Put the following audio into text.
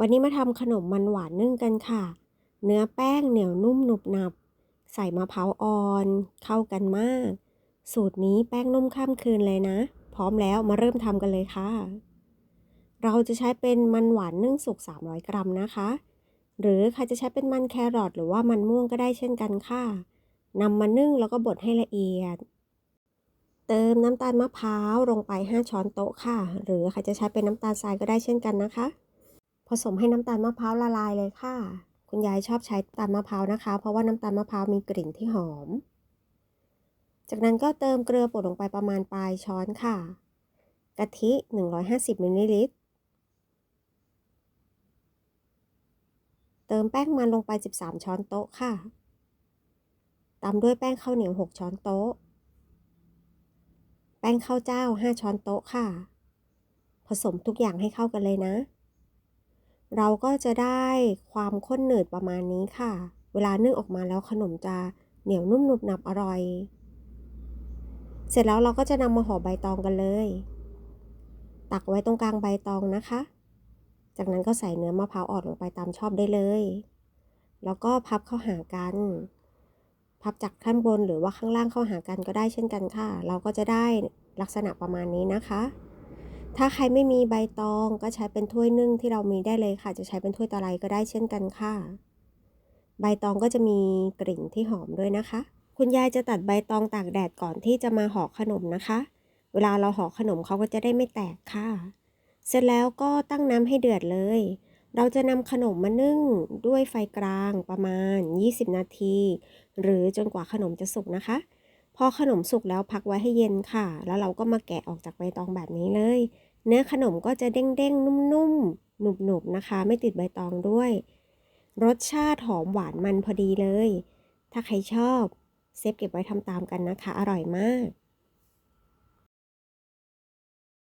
วันนี้มาทำขนมมันหวานนึ่งกันค่ะ เนื้อแป้งเหนียวนุ่มหนุบหนับ ใส่มะพร้าวอ่อน เข้ากันมาก สูตรนี้แป้งนุ่มข้ามคืนเลยนะ พร้อมแล้วมาเริ่มทำกันเลยค่ะ เราจะใช้เป็นมันหวานนึ่งสุก 300 กรัมนะคะ หรือใครจะใช้เป็นมันแครอทหรือว่ามันม่วงก็ได้เช่นกันค่ะนำมานึ่งแล้วก็บดให้ละเอียด เติมน้ำตาลมะพร้าวลงไป 5 ช้อนโต๊ะค่ะ หรือใครจะใช้เป็นน้ำตาลทรายก็ได้เช่นกันนะคะ ผสมให้น้ำตาลมะพร้าวละลายเลยค่ะ คุณยายชอบใช้น้ำตาลมะพร้าวนะคะ เพราะว่าน้ำตาลมะพร้าวมีกลิ่นที่หอม จากนั้นก็เติมเกลือป่นลงไปประมาณปลายช้อนค่ะ กะทิ 150มิลลิลิตร เติมแป้งมันลงไป 13 ช้อนโต๊ะค่ะ ตามด้วยแป้งข้าวเหนียว 6 ช้อนโต๊ะ แป้งข้าวเจ้า 5 ช้อนโต๊ะค่ะ ผสมทุกอย่างให้เข้ากันเลยนะ เราก็จะได้ความข้นหนืดประมาณนี้ค่ะ เวลานึ่งออกมาแล้วขนมจะเหนียวนุ่มหนุบหนับอร่อย เสร็จแล้วเราก็จะนำมาห่อใบตองกันเลย ตักไว้ตรงกลางใบตองนะคะ จากนั้นก็ใส่เนื้อมะพร้าวอ่อนลงไปตามชอบได้เลย แล้วก็พับเข้าหากัน พับจากข้างบนหรือว่าข้างล่างเข้าหากันก็ได้เช่นกันค่ะ เราก็จะได้ลักษณะประมาณนี้นะคะ ถ้าใครไม่มีใบตองก็ใช้เป็นถ้วยนึ่งที่เรามีได้เลยค่ะ จะใช้เป็นถ้วยตะไลก็ได้เช่นกันค่ะ ใบตองก็จะมีกลิ่นที่หอมด้วยนะคะ คุณยายจะตัดใบตองตากแดดก่อนที่จะมาห่อขนมนะคะ เวลาเราห่อขนมเขาก็จะได้ไม่แตกค่ะ เสร็จแล้วก็ตั้งน้ำให้เดือดเลย เราจะนำขนมมานึ่งด้วยไฟกลางประมาณ 20 นาที หรือจนกว่าขนมจะสุกนะคะ พอขนมสุกแล้วพักไว้ให้เย็นค่ะ แล้วเราก็มาแกะออกจากใบตองแบบนี้เลย เนื้อขนมก็จะเด้งๆ นุ่มๆ หนุบๆนะคะ ไม่ติดใบตองด้วย รสชาติหอมหวานมันพอดีเลย ถ้าใครชอบ เซฟเก็บไว้ทำตามกันนะคะ อร่อยมาก